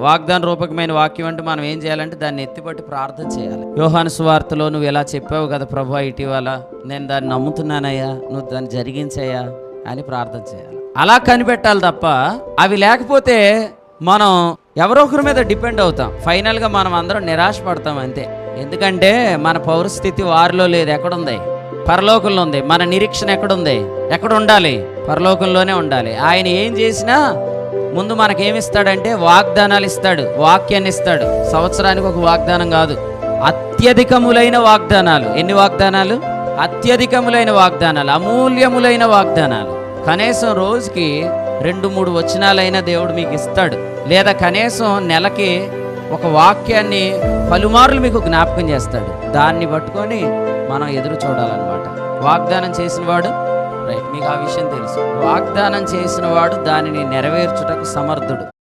వాగ్దాన రూపకమైన వాక్యం అంటే మనం ఏం చేయాలంటే దాన్ని ఎత్తిపట్టి ప్రార్థన చేయాలి. యోహాను సువార్తలో నువ్వు ఎలా చెప్పావు కదా ప్రభా ఇటీవల నేను దాన్ని నమ్ముతున్నానయ్యా నువ్వు దాన్ని జరిగించయ్యా అని ప్రార్థన చేయాలి. అలా కనిపెట్టాలి తప్ప అవి లేకపోతే మనం ఎవరో ఒకరి మీద డిపెండ్ అవుతాం. ఫైనల్గా మనం అందరం నిరాశపడతాం అంతే. ఎందుకంటే మన పౌరస్థితి వారిలో లేదు ఎక్కడుంది? పరలోకంలో ఉంది. మన నిరీక్షణ ఎక్కడుంది? ఎక్కడ ఉండాలి పరలోకంలోనే ఉండాలి. ఆయన ఏం చేసినా ముందు మనకేమిస్తాడంటే వాగ్దానాలు ఇస్తాడు వాక్యాన్ని ఇస్తాడు సంవత్సరానికి ఒక వాగ్దానం కాదు. అత్యధికములైన వాగ్దానాలు. ఎన్ని వాగ్దానాలు? అత్యధికములైన వాగ్దానాలు అమూల్యములైన వాగ్దానాలు. కనీసం రోజుకి రెండు మూడు వచనాలైన దేవుడు మీకు ఇస్తాడు లేదా కనీసం నెలకి ఒక వాక్యాన్ని పలుమార్లు మీకు జ్ఞాపకం చేస్తాడు. దాన్ని పట్టుకొని మనం ఎదురు చూడాలన్నమాట. వాగ్దానం చేసిన వాడు రైట్ మీకు ఆ విషయం తెలుసు. వాగ్దానం చేసిన వాడు దానిని నెరవేర్చుటకు సమర్థుడు.